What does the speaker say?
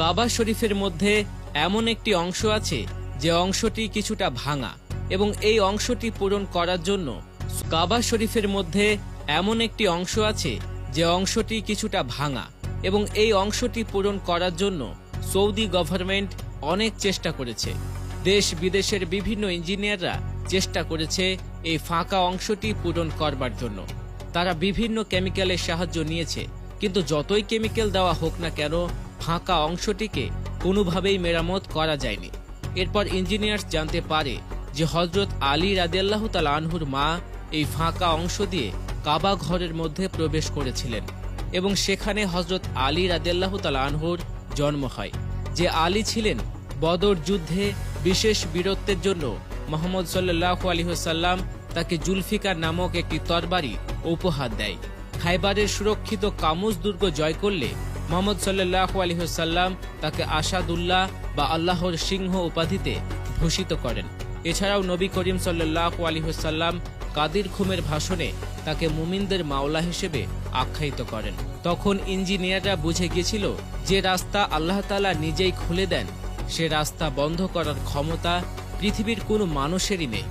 কাবা শরীফের মধ্যে এমন একটি অংশ আছে যে অংশটি কিছুটা ভাঙা এবং এই অংশটি পূরণ করার জন্য কাবা শরীফের মধ্যে এমন একটি অংশ আছে যে অংশটি কিছুটা ভাঙা এবং এই অংশটি পূরণ করার জন্য সৌদি গভর্নমেন্ট অনেক চেষ্টা করেছে। দেশ বিদেশের বিভিন্ন ইঞ্জিনিয়াররা চেষ্টা করেছে এই ফাঁকা অংশটি পূরণ করবার জন্য। তারা বিভিন্ন কেমিক্যালের সাহায্য নিয়েছে, কিন্তু যতই কেমিক্যাল দেওয়া হোক না কেন ফাঁকা অংশটিকে কোনোভাবেই মেরামত করা যায়নি। এরপর ইঞ্জিনিয়ার্স জানতে পারে যে হজরত আলী রাদিয়াল্লাহ তাল আনহুর মা এই ফাঁকা অংশ দিয়ে কাবা ঘরের মধ্যে প্রবেশ করেছিলেন এবং সেখানে হজরত আলী রাদিয়াল্লাহ তাল আনহুর জন্ম হয়। যে আলী ছিলেন বদর যুদ্ধে বিশেষ বীরত্বের জন্য মোহাম্মদ সাল্লাহ আলহিহসাল্লাম তাকে জুলফিকার নামক একটি তরবারি উপহার দেয়। খাইবারের সুরক্ষিত কামুজ দুর্গ জয় করলে মোহাম্মদ সাল্লাহ আলহিহসাল্লাম তাকে আসাদুল্লাহ বা আল্লাহর সিংহ উপাধিতে ভূষিত করেন। এছাড়াও নবী করিম সাল্লাহ আলহিহসাল্লাম কাদির খুমের ভাষণে তাকে মুমিনদের মাওলা হিসেবে আখ্যায়িত করেন। তখন ইঞ্জিনিয়াররা বুঝে গিয়েছিল যে রাস্তা আল্লাহ তালা নিজেই খুলে দেন, সে রাস্তা বন্ধ করার ক্ষমতা পৃথিবীর কোনো মানুষেরই নেই।